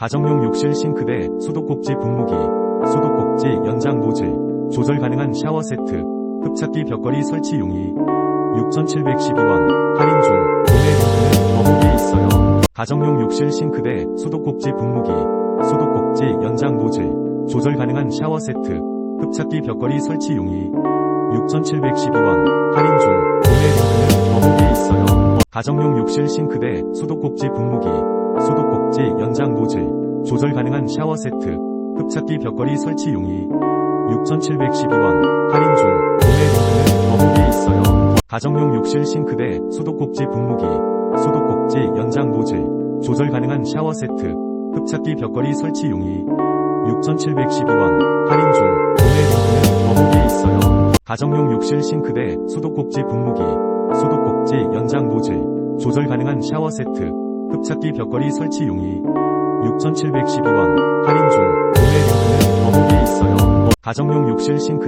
가정용 욕실 싱크대, 소독꼭지 분무기, 소독꼭지 연장 노즐, 조절 가능한 샤워 세트, 흡착기 벽걸이 설치 용이 6,712원, 할인 중, 구매 더보기에 있어요. 가정용 욕실 싱크대, 소독꼭지 분무기, 소독꼭지 연장 노즐, 조절 가능한 샤워 세트, 흡착기 벽걸이 설치 용이 6,712원, 할인 중, 구매 더보기에 있어요. 가정용 욕실 싱크대, 소독꼭지 분무기, 조절 가능한 샤워 세트, 흡착기 벽걸이 설치 용이 6,712원, 할인 중, 구매 링크는 더보기에 있어요. 가정용 욕실 싱크대, 소독꼭지 분무기, 소독꼭지 연장 노즐, 조절 가능한 샤워 세트, 흡착기 벽걸이 설치 용이 6,712원, 할인 중, 구매 링크는 더보기에 있어요. 가정용 욕실 싱크대, 소독꼭지 분무기, 소독꼭지 연장 노즐, 조절 가능한 샤워 세트, 흡착기 벽걸이 설치 용이 6,712원, 할인 중, 구매 링크는 더보기에 있어요. 가정용 욕실 싱크